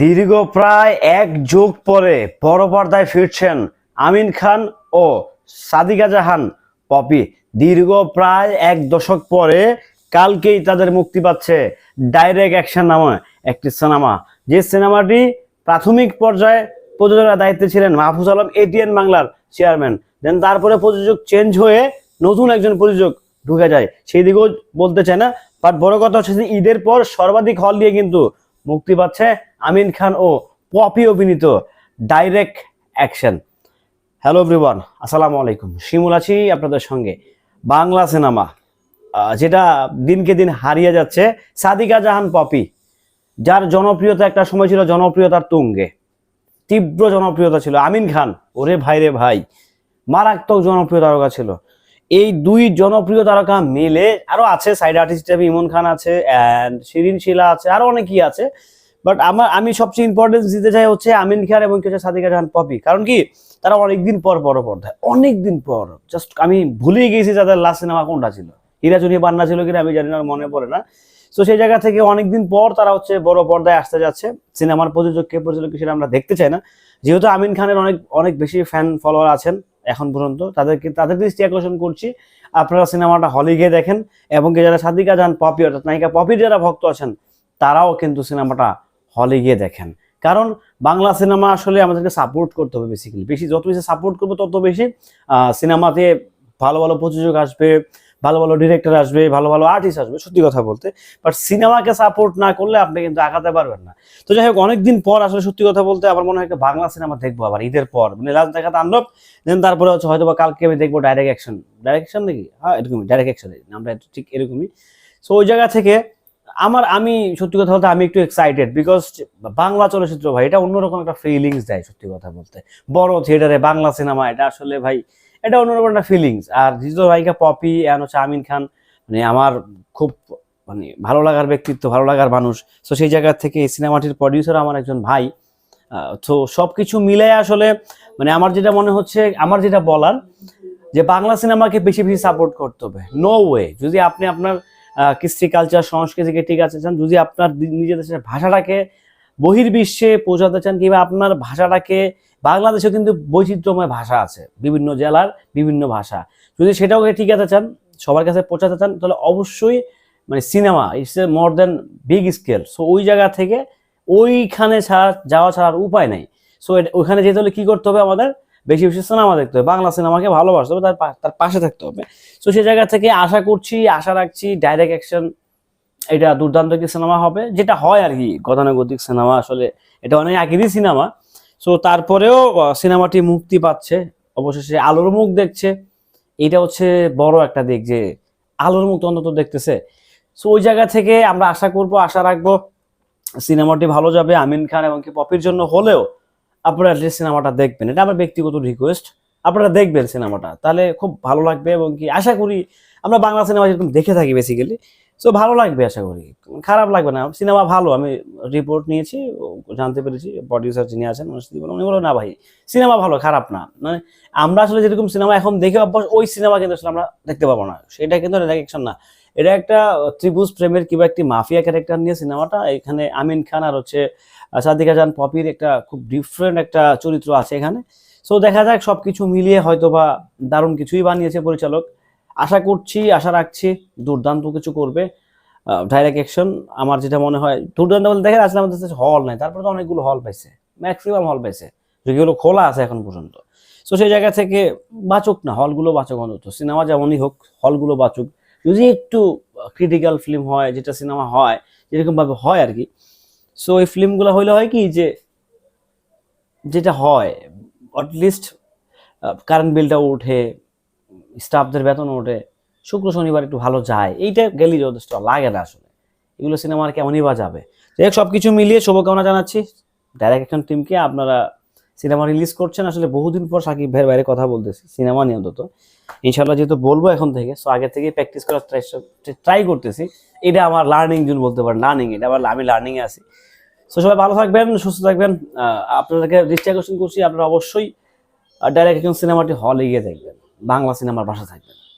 দীর্ঘ প্রায় এক যুগ পরে বড় পর্দায় ফিরছেন আমিন খান ও সাদিকা জাহান। পপি, দীর্ঘ প্রায় এক দশক পরে কালকেই তাদের মুক্তি পাচ্ছে ডাইরেক্ট অ্যাকশন নামে একটি সিনেমা। যে সিনেমাটি প্রাথমিক পর্যায়ে প্রযোজকের দায়িত্বে ছিলেন মাহফুজ আলম, এটিএন বাংলার চেয়ারম্যান। দেন তারপরে প্রযোজক চেঞ্জ হয়ে নতুন একজন প্রযোজক ঢুকে যায়। সেই দিকেও বলতে চায় না, বাট বড় কথা হচ্ছে ঈদের পর সর্বাধিক হল দিয়ে কিন্তু মুক্তি পাচ্ছে আমিন খান ও পপি অভিনীত ডাইরেক্ট অ্যাকশন। হ্যালো এভরিওয়ান, আসসালামু আলাইকুম। শিমুল আছি আপনাদের সঙ্গে। বাংলা সিনেমা যেটা দিনকে দিন হারিয়ে যাচ্ছে। সাদিকা জাহান পপি, যার জনপ্রিয়তা একটা সময় ছিল জনপ্রিয়তার তুঙ্গে। তীব্র জনপ্রিয়তা ছিল আমিন খান। ওরে ভাই রে ভাই, মারাত্মক জনপ্রিয় তারকা ছিল। এই দুই জনপ্রিয় তারকা মিলে আরও আছে সাইড আর্টিস্ট ইমন খান আছে অ্যান্ড শিরিন শিলা আছে, আরও অনেকেই আছে। বাট আমার, আমি সবচেয়ে ইম্পর্টেন্স দিতে চাই হচ্ছে আমিন খান এবং কিছু সাদিকা জাহান পপি। কারণ কি? তারা অনেকদিন পর বড় পর্দায়, অনেকদিন পর। জাস্ট আমি ভুলেই গেছি যাদের লাস্ট সিনেমা কোনটা ছিল। হিরাচুরি বান্না ছিল কিনা আমি জানি না, মনে পড়ে না। তো সেই জায়গা থেকে অনেকদিন পর তারা হচ্ছে বড় পর্দায় আসতে যাচ্ছে। সিনেমার প্রযোজক কে পরিচালক সেটা আমরা দেখতে চাই না। যেহেতু আমিন খানের অনেক অনেক বেশি ফ্যান ফলোয়ার আছেন। এখন পর্যন্ত। তাদেরকে, তাদের দৃষ্টি আকর্ষণ করছি। আপনারা সিনেমাটা হলে গিয়ে দেখেন এবং যারা সাদিকা যান, পপি অর্থাৎ নায়িকা পপির যারা ভক্ত আছেন, তারাও কিন্তু সিনেমাটা হলে গিয়ে দেখেন। কারণ বাংলা সিনেমা আসলে আমাদেরকে সাপোর্ট করতে হবে বেসিক্যালি বেশি যত বেশি সাপোর্ট করব, তত বেশি সিনেমাতে ভালো ভালো প্রযোজক আসবে ভালো ভালো ডিরেক্টর আসবে, ভালো ভালো আর্টিস্ট আসবে, সত্যি কথা বলতে। বাট সিনেমাকে সাপোর্ট না করলে আপনি কিন্তু আগাতে পারবেন না। তো যাই হোক, অনেকদিন পর আসলে সত্যি কথা বলতে আমার মনে হয় একটা বাংলা সিনেমা দেখব আবার, ঈদের পর। মানে লাস্ট দেখা তাণ্ডব দেন তারপরে হচ্ছে হয়তো বা কালকে আমি দেখব ডাইরেক্ট অ্যাকশন ডাইরেক্ট অ্যাকশন নাকি? হ্যাঁ এরকমই ডাইরেক্ট অ্যাকশন নামটা ঠিক এরকমই। সো ওই জায়গা থেকে আমার, আমি সত্যি কথা বলতে আমি একটু এক্সাইটেড বিকজ বাংলা চলচ্চিত্র ভাই, এটা অন্যরকম একটা ফিলিংস দেয় সত্যি কথা বলতে। বড় থিয়েটারে বাংলা সিনেমা এটা আসলে ভাই এটা অন্যরকম একটা ফিলিংস আর দ্বিতীয় নায়িকা পপি অ্যান্ড হচ্ছে আমিন খান মানে আমার খুব মানে ভালো লাগার ব্যক্তিত্ব, ভালো লাগার মানুষ। তো সেই জায়গা থেকে এই সিনেমাটির প্রডিউসার আমার একজন ভাই তো সব কিছু মিলে আসলে মানে আমার যেটা মনে হচ্ছে, আমার যেটা বলার, যে বাংলা সিনেমাকে বেশি বেশি সাপোর্ট করতে হবে। নো ওয়ে যদি আপনি আপনার কৃষ্টি কালচার সংস্কৃতিকে ঠিক আছে চান, যদি আপনার নিজের দেশের ভাষাটাকে বহির্বিশ্বে পৌঁছাতে চান, কিংবা আপনার ভাষাটাকে বাংলাদেশে কিন্তু বৈচিত্র্যময় ভাষা আছে, বিভিন্ন জেলার বিভিন্ন ভাষা। যদি সেটাও ঠিক আছে চান, সবার কাছে পৌঁছাতে চান, তাহলে অবশ্যই মানে cinema it's a more than big scale so ওই জায়গা থেকে ওইখানে ছাড়া, যাওয়া ছাড়ার উপায় নাই। সো ওইখানে যেতে হলে কী করতে হবে আমাদের? বেশি বেশি সিনেমা দেখতে হবে। বাংলা সিনেমাকে ভালোবাসতে হবে, তার তার পাশে থাকতে হবে। সো সেই জায়গা থেকে আশা করছি, আশা রাখছি ডাইরেক্ট অ্যাকশন এটা দুর্দান্ত একটি সিনেমা হবে। যেটা হয় আর কি, গতানুগতিক সিনেমা আসলে, এটা অনেক আগেরই সিনেমা সো তারপরেও সিনেমাটি মুক্তি পাচ্ছে। অবশেষে আলোর মুখ দেখছে। এটা হচ্ছে বড় একটা দিক যে আলোর মুখ অন্তত দেখতেছে। সো ওই জায়গা থেকে আমরা আশা করব, আশা রাখব সিনেমাটি ভালো যাবে। আমিন খান এবং কি পপির জন্য হলেও আপনারা অ্যাটলিস্ট সিনেমাটা দেখবেন। এটা আমার ব্যক্তিগত রিকোয়েস্ট আপনারা দেখবেন সিনেমাটা। তাহলে খুব ভালো লাগবে এবং কি আশা করি আমরা বাংলা সিনেমা যেরকম দেখে থাকি বেসিক্যালি সো ভালো লাগবে আশা করি। খারাপ লাগবে না। সিনেমা ভালো আমি রিপোর্ট নিয়েছি জানতে পেরেছি প্রডিউসার যিনি আছেন উনি শুধু বললেন, উনি বলল না ভাই সিনেমা ভালো খারাপ না। মানে আমরা আসলে যেরকম সিনেমা এখন দেখে অভ্যাস ওই সিনেমা কিন্তু আসলে আমরা দেখতে পাবো না। সেটা কিন্তু ডাইরেকশন না। এটা একটা ত্রিভুজ প্রেমের কিংবা একটি মাফিয়া ক্যারেক্টার নিয়ে সিনেমাটা। এখানে আমিন খান আর হচ্ছে সাদিকা জান পপির একটা খুব ডিফারেন্ট একটা চরিত্র আছে এখানে। সো দেখা যাক সবকিছু মিলিয়ে হয়তো বা দারুণ কিছুই বানিয়েছে পরিচালক। আশা করছি, আশা রাখছি দুর্দান্ত কিছু করবে। ডাইরেক্ট অ্যাকশন আমার যেটা মনে হয়, দুর্দান্ত বলতে দেখা আসলে আমাদের হল নাই, তারপরে তো অনেকগুলো হল পাইছে ম্যাক্সিমাম হল পাইছে যেগুলো খোলা আছে এখন পর্যন্ত। সো সেই জায়গা থেকে বাঁচুক না হলগুলো বাঁচুক অন্তত সিনেমা যেমনই হোক হলগুলো বাঁচুক। যদি একটু ক্রিটিক্যাল ফিল্ম হয়, যেটা সিনেমা হয় যেরকমভাবে হয় আর কি। সো এই ফিল্মগুলো হইলে হয় কি যে, যেটা হয় অ্যাটলিস্ট কারেন্ট বিলটা ওঠে স্টাফদের বেতন ওঠে, শুক্র শনিবার একটু ভালো যায়, এইটা গেলেই যথেষ্ট লাগে না আসলে। এগুলো সিনেমার কেমনই বা যাবে। যাই সব কিছু মিলিয়ে শুভকামনা জানাচ্ছি। ডাইরেক্ট অ্যাকশন টিমকে আপনারা সিনেমা রিলিজ করছেন, আসলে বহুদিন পর সাকিব ভাইয়ের বাইরে কথা বলতেছি সিনেমা নিয়ে অন্তত। ইনশাল্লাহ যেহেতু বলব এখন থেকে সো আগে থেকে প্র্যাকটিস করার ট্রাই করতেছি। এটা আমার লার্নিং জুন বলতে পারেন লার্নিং এটা আমার, আমি লার্নিংয়ে আছি। সো সবাই ভালো থাকবেন, সুস্থ থাকবেন আপনাদেরকে দৃষ্টি করছি, আপনারা অবশ্যই ডাইরেক্ট একজন সিনেমাটি হলে গিয়ে দেখবেন। বাংলা সিনেমার ভাষা থাকবেন